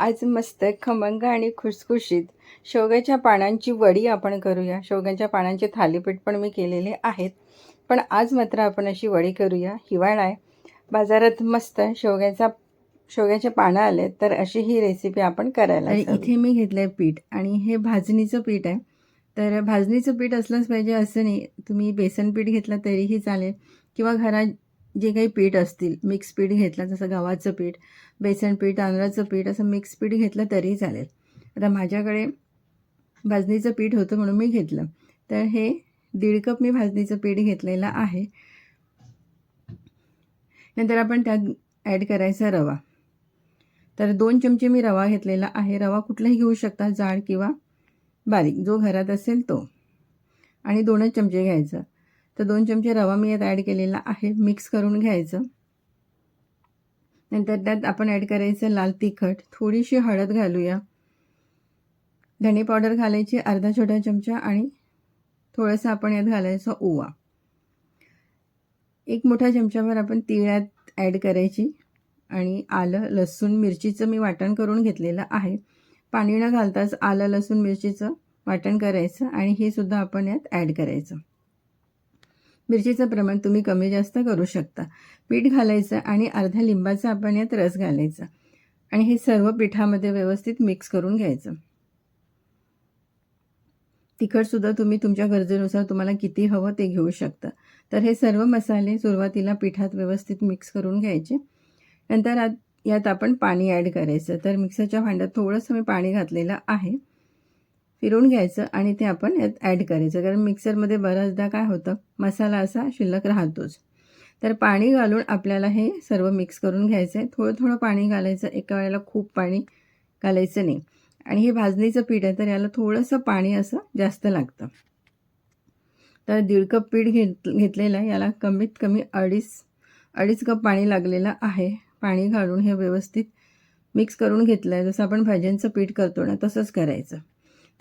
आज मस्त खमंग आणि खुसखुशीत. शेवग्याच्या पानांची वडी आपण करूया. शेवग्याच्या पानांचे थालीपीठ पण मी केलेले आहेत. पण आज मात्र आपण अशी वडी करूया. हिवाळा आहे. बाजारात मस्त शेवग्याचा शेवग्याचे पानं आले तर अशी ही रेसिपी आपण करायला इथे मी घेतलं आहे पीठ आणि हे भाजणीचं पीठ आहे. तर भाजणीचं पीठ असलंच पाहिजे असं नाही. तुम्ही बेसन पीठ घेतलं तरीही चालेल. किंवा घरात जे काही पीठ असतील मिक्स पीठ घेतलं जसं गव्हाचं पीठ बेसन पीठ तांदळाचं पीठ असं मिक्स पीठ घेतलं तरी चालेल. आता माझ्याकडे भाजणीचं पीठ होतं म्हणून मी घेतलं. तर हे दीड कप मी भाजणीचं पीठ घेतलेलं आहे. नंतर आपण त्यात ॲड करायचा रवा. तर दोन चमचे मी रवा घेतलेला आहे. रवा कुठलाही घेऊ शकता जाड किंवा बारीक जो घरात असेल तो. आणि दोनच चमचे घ्यायचं. तर दोन चमचे रवा मी यात ॲड केलेला आहे. मिक्स करून घ्यायचं. नंतर त्यात आपण ॲड करायचं लाल तिखट. थोडीशी हळद घालूया. धणे पावडर घालायची अर्धा छोटा चमचा आणि थोडंसं आपण यात घालायचं ओवा. एक मोठा चमचाभर आपण तिळ्यात ॲड करायची आणि आलं लसूण मिरचीचं मी वाटण करून घेतलेलं आहे. पाणी न घालताच आलं लसूण मिरचीचं वाटण करायचं आणि हे सुद्धा आपण यात ॲड करायचं. मिरचीचं प्रमाण तुम्ही कमी जास्त करू शकता. पीठ घालायचं आणि अर्ध्या लिंबाचा आपण यात रस घालायचा. आणि हे सर्व पिठामध्ये व्यवस्थित मिक्स करून घ्यायचं. तिखटसुद्धा तुम्ही तुमच्या गरजेनुसार तुम्हाला किती हवं ते घेऊ शकता. तर हे सर्व मसाले सुरुवातीला पिठात व्यवस्थित मिक्स करून घ्यायचे. नंतर आत यात आपण पाणी ॲड करायचं. तर मिक्सरच्या भांड्यात थोडंसं मी पाणी घातलेलं आहे. फिरवून घ्यायचं आणि ते आपण यात ॲड करायचं. कारण मिक्सरमध्ये बऱ्याचदा काय होतं मसाला असा शिल्लक राहतोच. तर पाणी घालून आपल्याला हे सर्व मिक्स करून घ्यायचं आहे थोडं थोडं पाणी घालायचं. एका वेळेला खूप पाणी घालायचं नाही. आणि हे भाजणीचं पीठ आहे तर याला थोडंसं पाणी असं जास्त लागतं. तर दीड कप पीठ घेत घेतलेलं आहे. याला कमीत कमी अडीच अडीच कप पाणी लागलेलं आहे. पाणी घालून हे व्यवस्थित मिक्स करून घेतलं आहे जसं आपण भाज्यांचं पीठ करतो ना तसंच करायचं.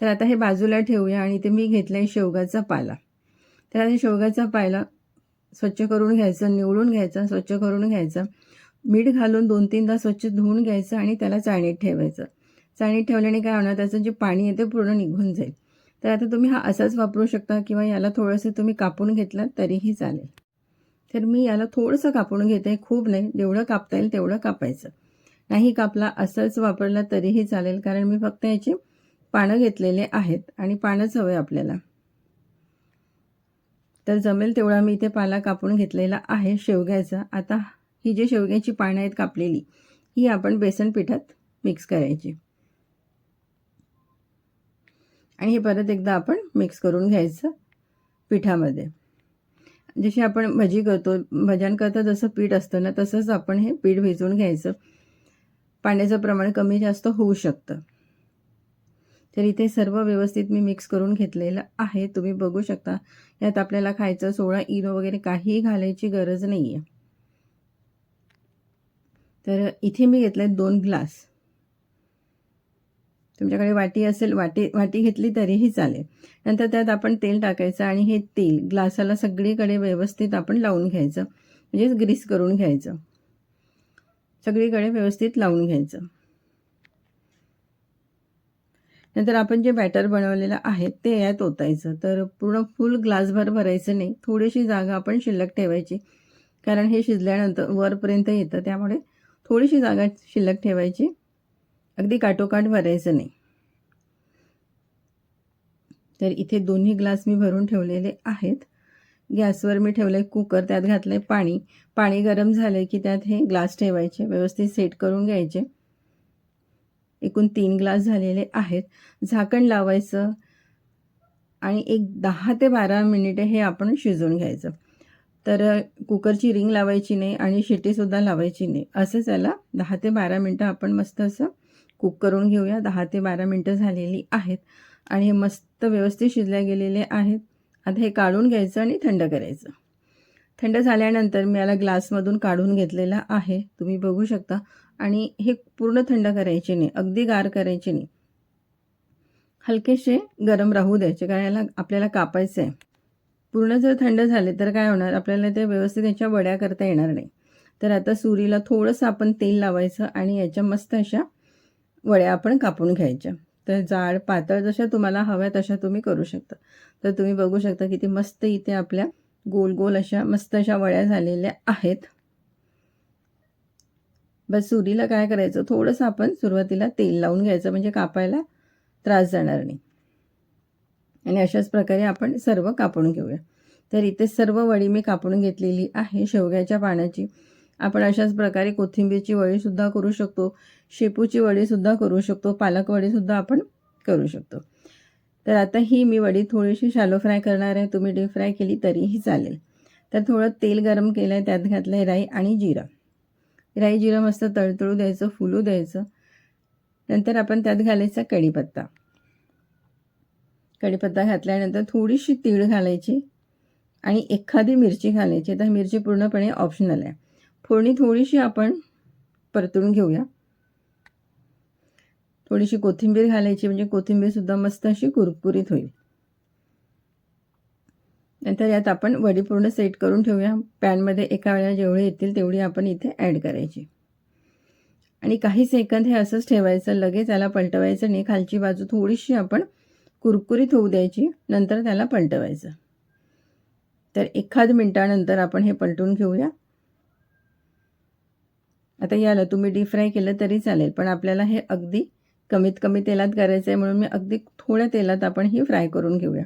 तर आता हे बाजूला ठेवूया आणि ते मी घेतलं आहे शेवगाचा पाला. तर आता शेवगाचा पाला स्वच्छ करून घ्यायचा निवडून घ्यायचा स्वच्छ करून घ्यायचा. मीठ घालून दोन तीनदा स्वच्छ धुवून घ्यायचं आणि त्याला चाळणीत ठेवायचं. चाळणीत ठेवल्याने काय होणार? त्याचं जे पाणी आहे ते पूर्ण निघून जाईल. तर आता तुम्ही हा असाच वापरू शकता किंवा याला थोडंसं तुम्ही कापून घेतलं तरीही चालेल. तर मी याला थोडंसं कापून घेते खूप नाही. जेवढं कापता येईल तेवढं कापायचं. नाही कापला असंच वापरला तरीही चालेल. कारण मी फक्त याची पानं घेतलेले आहेत आणि पानंच हवं आहे आपल्याला. तर जमेल तेवढा मी इथे पाला कापून घेतलेला आहे शेवग्याचा आता ही जी शेवग्याची पानं आहेत कापलेली ही आपण बेसन पिठात मिक्स करायची. आणि हे परत एकदा आपण मिक्स करून घ्यायचं पिठामध्ये. जशी आपण भजी करतो भज्यांकरता जसं पीठ असतं ना तसंच आपण हे पीठ भिजवून घ्यायचं. पाण्याचं प्रमाण कमी जास्त होऊ शकतं. तर इथे सर्व व्यवस्थित मी मिक्स करून घेतलेलं आहे. तुम्ही बघू शकता यात आपल्याला खायचं सोळा इनो वगैरे काहीही घालायची गरज नाही आहे तर इथे मी घेतले दोन ग्लास. तुमच्याकडे वाटी असेल वाटी वाटी घेतली तरीही चालेल. नंतर त्यात आपण तेल टाकायचं आणि हे तेल ग्लासाला सगळीकडे व्यवस्थित आपण लावून घ्यायचं. म्हणजेच ग्रीस करून घ्यायचं. सगळीकडे व्यवस्थित लावून घ्यायचं. नंतर आपण जे बॅटर बनवलेलं आहे ते यात ओतायचं. तर पूर्ण फुल ग्लासभर भरायचं नाही. थोडीशी जागा आपण शिल्लक ठेवायची. कारण हे शिजल्यानंतर वरपर्यंत येतं त्यामुळे थोडीशी जागा शिल्लक ठेवायची. अगदी काटोकाट भरायचं नाही. तर इथे दोन्ही ग्लास मी भरून ठेवलेले आहेत. गॅसवर मी ठेवलं आहे कुकर त्यात घातलं आहे पाणी. पाणी गरम झालं की त्यात हे ग्लास ठेवायचे. व्यवस्थित सेट करून घ्यायचे. एकूण तीन ग्लास झालेले आहेत. झाकण लावायचं आणि एक दहा ते बारा मिनिटे हे आपण शिजवून घ्यायचं. तर कुकरची रिंग लावायची नाही आणि शिटीसुद्धा लावायची नाही. असं त्याला दहा ते बारा मिनटं आपण मस्त असं कुक करून घेऊया. दहा ते बारा मिनटं झालेली आहेत आणि हे मस्त व्यवस्थित शिजल्या गेलेले आहेत. आता हे काढून घ्यायचं आणि थंड करायचं. थंड झाल्यानंतर मी याला ग्लासमधून काढून घेतलेला आहे. तुम्ही बघू शकता आणि हे पूर्ण थंड करायचे नाही अगदी गार करायचे नाही. हलकेसे गरम राहू द्यायचे कारण याला आपल्याला कापायचं आहे पूर्ण जर थंड झाले तर काय होणार? आपल्याला ते व्यवस्थित याच्या वड्या करता येणार नाही. तर आता सुरीला थोडंसं आपण तेल लावायचं आणि याच्या मस्त अशा वड्या आपण कापून घ्यायच्या. तर जाड पातळ जशा तुम्हाला हव्या तशा तुम्ही करू शकता. तर तुम्ही बघू शकता किती मस्त इथे आपल्या गोल गोल अशा मस्त अशा वड्या झालेल्या आहेत. बस सुरीला काय करायचं? थोडंसं आपण सुरुवातीला तेल लावून घ्यायचं म्हणजे कापायला त्रास जाणार नाही. आणि अशाच प्रकारे आपण सर्व कापून घेऊया. तर इथे सर्व वडी मी कापून घेतलेली आहे शेवग्याच्या पाण्याची आपण अशाच प्रकारे कोथिंबीरची वडीसुद्धा करू शकतो शेपूची वडीसुद्धा करू शकतो पालक वडीसुद्धा आपण करू शकतो. तर आता ही मी वडी थोडीशी शालो फ्राय करणार आहे. तुम्ही डीप फ्राय केली तरीही चालेल. तर थोडं तेल गरम केलं आहे त्यात घातलं आहे राई आणि जिरा. राई जिरं मस्त तळतळू द्यायचं फुलू द्यायचं. नंतर आपण त्यात घालायचा कढीपत्ता. कढीपत्ता घातल्यानंतर थोडीशी तीळ घालायची आणि एखादी मिरची घालायची. तर मिरची पूर्णपणे ऑप्शनल आहे. फोडणी थोडीशी आपण परतून घेऊया. थोडीशी कोथिंबीर घालायची म्हणजे कोथिंबीरसुद्धा मस्त अशी कुरकुरीत होईल. नंतर यात आपण वडी पूर्ण सेट करून ठेवूया. पॅनमध्ये एका वेळा जेवढे येतील तेवढी आपण इथे ॲड करायची. आणि काही सेकंद हे असंच ठेवायचं. लगेच त्याला पलटवायचं नाही. खालची बाजू थोडीशी आपण कुरकुरीत होऊ द्यायची. नंतर त्याला पलटवायचं. तर एखाद मिनटानंतर आपण हे पलटून घेऊया. आता याला तुम्ही डीप फ्राय केलं तरी चालेल. पण आपल्याला हे अगदी कमीत कमी तेलात करायचं आहे म्हणून मी अगदी थोड्या तेलात आपण ही फ्राय करून घेऊया.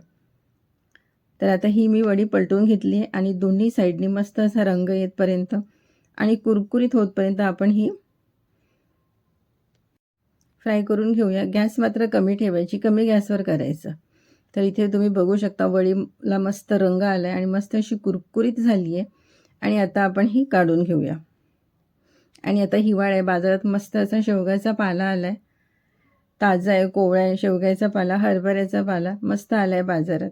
तर आता ही मी वडी पलटून घेतली आहे आणि दोन्ही साईडनी मस्त असा रंग येतपर्यंत आणि कुरकुरीत होतपर्यंत आपण ही फ्राय करून घेऊया. गॅस मात्र कमी ठेवायची कमी गॅसवर करायचं. तर इथे तुम्ही बघू शकता वडीला मस्त रंग आला आहे आणि मस्त अशी कुरकुरीत झाली आहे आणि आता आपण ही काढून घेऊया. आणि आता हिवाळा आहे बाजारात मस्त असा शेवग्याचा पाला आला आहे ताजा आहे कोवळा आहे शेवग्याचा पाला हरभऱ्याचा पाला मस्त आला आहे बाजारात.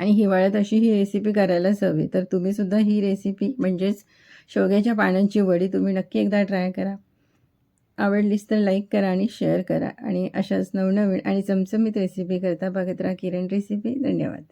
आणि हिवाळ्यात अशी ही रेसिपी करायलाच हवी. तर तुम्हीसुद्धा ही रेसिपी म्हणजेच शेवग्याच्या पानांची वडी तुम्ही नक्की एकदा ट्राय करा. आवडलीस तर लाईक करा आणि शेअर करा. आणि अशाच नवनवीन आणि चमचमीत रेसिपी करता बघत राहा किरण रेसिपी धन्यवाद.